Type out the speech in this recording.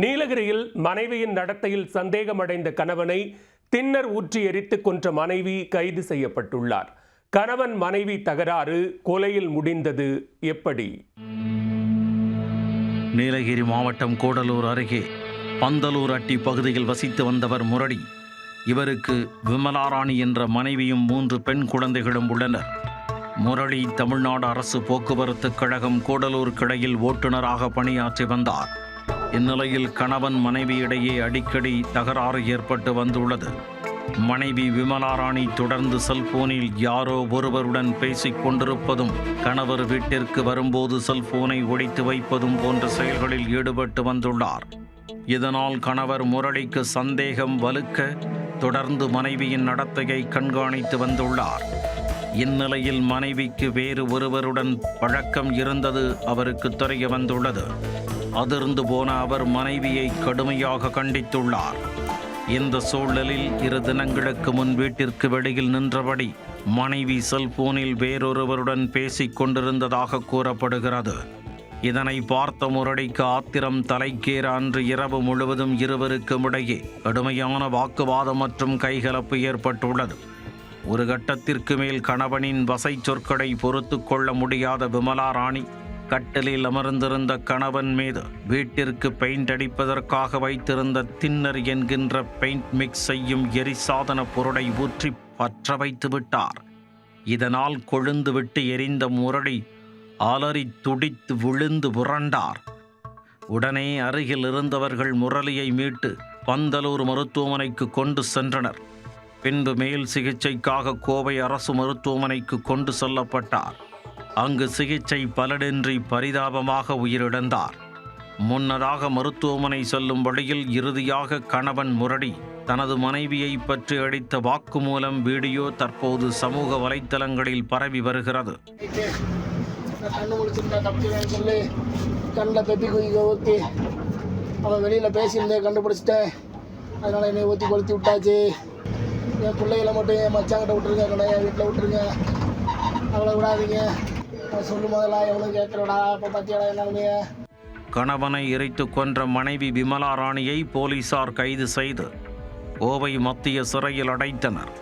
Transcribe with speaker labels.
Speaker 1: நீலகிரியில் மனைவியின் நடத்தையில் சந்தேகமடைந்த கணவனை தின்னர் ஊற்றி எரித்து கொன்ற மனைவி கைது செய்யப்பட்டுள்ளார். கணவன் மனைவி தகராறு கொலையில் முடிந்தது எப்படி?
Speaker 2: நீலகிரி மாவட்டம் கூடலூர் அருகே பந்தலூர் அட்டி பகுதியில் வசித்து வந்தவர் முரடி இவருக்கு விமலாராணி என்ற மனைவியும் மூன்று பெண் குழந்தைகளும் உள்ளனர். முரளி தமிழ்நாடு அரசு போக்குவரத்து கழகம் கூடலூர் கிளையில் ஓட்டுநராக பணியாற்றி வந்தார். இந்நிலையில் கணவன் மனைவி இடையே அடிக்கடி தகராறு ஏற்பட்டு வந்துள்ளது. மனைவி விமலாராணி தொடர்ந்து செல்போனில் யாரோ ஒருவருடன் பேசிக் கொண்டிருப்பதும் கணவர் வீட்டிற்கு வரும்போது செல்போனை ஒடித்து வைப்பதும் போன்ற செயல்களில் ஈடுபட்டு வந்துள்ளார். இதனால் கணவர் முரளிக்கு சந்தேகம் வலுக்க தொடர்ந்து மனைவியின் நடத்தையை கண்காணித்து வந்துள்ளார். இந்நிலையில் மனைவிக்கு வேறு ஒருவருடன் பழக்கம் இருந்தது அவருக்கு தெரிய வந்துள்ளது. அதிர்ந்து போன அவர் மனைவியை கடுமையாக கண்டித்துள்ளார். இந்த சூழலில் இரு தினங்களுக்கு முன் வீட்டிற்கு வெளியில் நின்றபடி மனைவி செல்போனில் வேறொருவருடன் பேசிக் கொண்டிருந்ததாக கூறப்படுகிறது. இதனை பார்த்த முரடிக்கு ஆத்திரம் தலைக்கேற அன்று இரவு முழுவதும் இருவருக்கும் இடையே கடுமையான வாக்குவாதம் மற்றும் கைகலப்பு ஏற்பட்டுள்ளது. ஒரு கட்டத்திற்கு மேல் கணவனின் வசை சொற்களை பொறுத்து கொள்ள முடியாத விமலா ராணி கட்டிலில் அமர்ந்திருந்த கணவன் மீது வீட்டிற்கு பெயிண்ட் அடிப்பதற்காக வைத்திருந்த தின்னர் என்கின்ற பெயிண்ட் மிக்ஸ் செய்யும் எரிசாதன பொருளை ஊற்றி பற்ற வைத்து விட்டார். இதனால் கொழுந்துவிட்டு எரிந்த முரடி அலறி துடித்து விழுந்து புரண்டார் உடனே அருகில் இருந்தவர்கள் முரளியை மீட்டு பந்தலூர் மருத்துவமனைக்கு கொண்டு சென்றனர். பின்பு மேல் சிகிச்சைக்காக கோவை அரசு மருத்துவமனைக்கு கொண்டு செல்லப்பட்டார். அங்கு சிகிச்சை பலனின்றி பரிதாபமாக உயிரிழந்தார். முன்னதாக மருத்துவமனை செல்லும் வழியில் இறுதியாக கணவன் முரடி தனது மனைவியை பற்றி அளித்த வாக்குமூலம் வீடியோ தற்போது சமூக வலைத்தளங்களில் பரவி வருகிறது.
Speaker 3: சொல்லி கண்ணில் பெப்பி குதிக்க ஊற்றி அவன் வெளியில் பேசியிருந்தேன் கண்டுபிடிச்சிட்டேன். அதனால் என்னை ஊற்றி கொளுத்தி விட்டாச்சு என் பிள்ளைகளை மட்டும் என் மச்சாங்கிட்ட விட்டுருங்க கடை என் வீட்டில் விட்டுருங்க. அவளை விடாதீங்க. எவ்வளோ கேட்குறடா? இப்போ என்ன
Speaker 2: கணவனை எரித்து கொன்ற மனைவி விமலா ராணியை போலீசார் கைது செய்து கோவை மத்திய சிறையில் அடைத்தனர்.